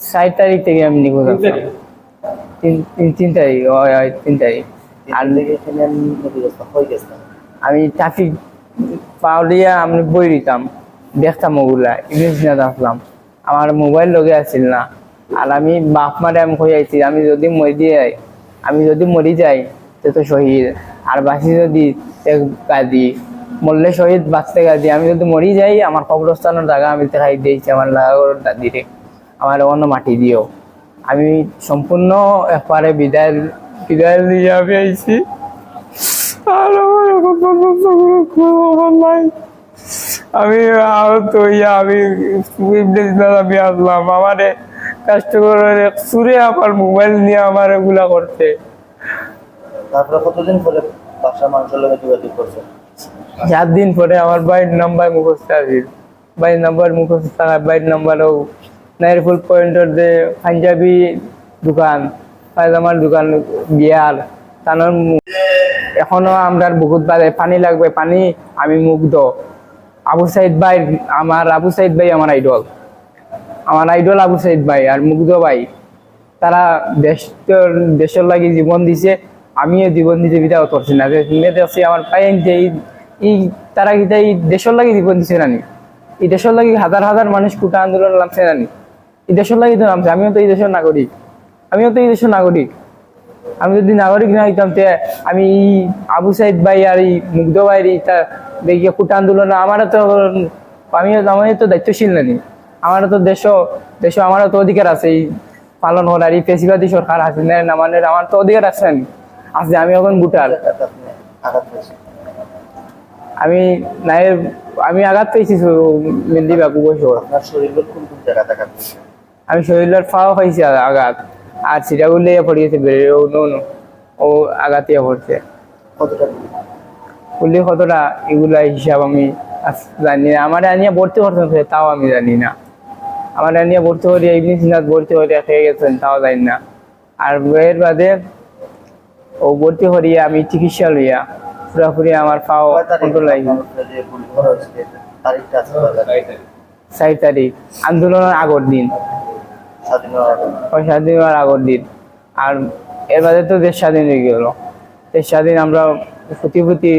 ষাট তারিখ থেকে আমি আসলাম তিন তারিখ? তিন তারিখ আর লেগে আমি ট্রাফিক পাউলিয়া আমি বই দিতাম দেখতাম ওগুলা ইংলিশ না আসলাম আমার মোবাইল লগে আছিল না। আর আমি বাপ মারে আমি কই আইছি আমি যদি মরি যাই আমি যদি মরি যাই তে তো শহীদ। আর বাঁচি যদি গাদি মরলে শহীদ বাঁচতে গাদি। আমি যদি মরি যাই আমার কবরস্থানের জায়গা আমি দেখাই দিয়েছি আমার লাগাগর দাদিরে। আমার অন্য মাটি দিও। আমি সম্পূর্ণ একবারে বিদায় বিদায় দিয়ে আমি আইছি। আর আমার এখন পর্যন্ত নাই। আমি আহত হইয়া আমি আমি আসলাম। আমারে কষ্ট করে সুরে আমার মোবাইল নিয়ে আমার এগুলা করতে তারপরে কতদিন পরে বাসার মানুষের লগে যোগাযোগ করছে? চার দিন পরে আমার বাড়ির নাম্বার মুখস্থ আছিল বাড়ির নাম্বার মুখস্থ থাকা বাড়ির নাম্বারও নাইরফুল পয়েন্টের যে পাঞ্জাবি দোকান, পায়জামার দোকান বিয়ার তানোর এখনও আমরা বহুত বাজে, পানি লাগবে, পানি আমি মুগ্ধ। আবু সাইদ ভাই, আমার আবু সাইদ ভাই আমার আইডল আমার আইডল আবু সাইদ ভাই আর মুগ্ধ ভাই। তারা দেশ দেশের লাগি জীবন দিছে, আমিও জীবন দিতে বিদাও করছি না। আছে, আমার পাইন যে এই- তারা কি দেশের লাগি জীবন দিছে নানি? এই দেশের লাগি হাজার হাজার মানুষ কুটা আন্দোলন নামছে নানি? এই দেশের লাগি তো নামছে আমিও তো এই দেশের নাগরিক। আমিও তো এই দেশের নাগরিক। আমি যদি নাগরিক না হইতাম, তে আমি আবু সাইদ ভাই আর এই মুগ্ধ ভাইয়ের তা দেখিয়ে কুটা আন্দোলন, আমারও তো আমিও, আমারও তো দায়িত্বশীল নানি আমারও তো দেশ দেশ, আমারও তো অধিকার আছে। এই পালন করার এই পেশিবাদী সরকার আছে না আমাদের আমার তো অধিকার আছে নানি আছে, আমি এখন পেয়েছেন আমি নাই আমি আঘাত পেয়েছি মেহেন্দি বাবু বসে। পেয়েছে আমি শরীরের ফাও খাইছি আঘাত। আর সিটাগুলো ইয়ে পড়িয়েছে বেড়ে ও নো নো ও আঘাত ইয়ে পড়ছে। কতটা? কুলি কতটা? এগুলা হিসাব আমি জানি না। আমার আনিয়া ভর্তি করতেন তাও আমি জানি না। আমার আনিয়া ভর্তি করি ইভিনিং সিনাত ভর্তি করে খেয়ে গেছেন তাও জানি না। আর এর বাদে ও ভর্তি করিয়া আমি চিকিৎসা লইয়া পুরাপুরি আমার পাও কন্ট্রোল লাগি তারিখ? চার তারিখ। আন্দোলনের আগর দিন। ওই স্বাধীন হওয়ার আগর দিন। আর এর বাদে তো দেশ স্বাধীন হয়ে গেল। দেশ স্বাধীন আমরা প্রতি প্রতি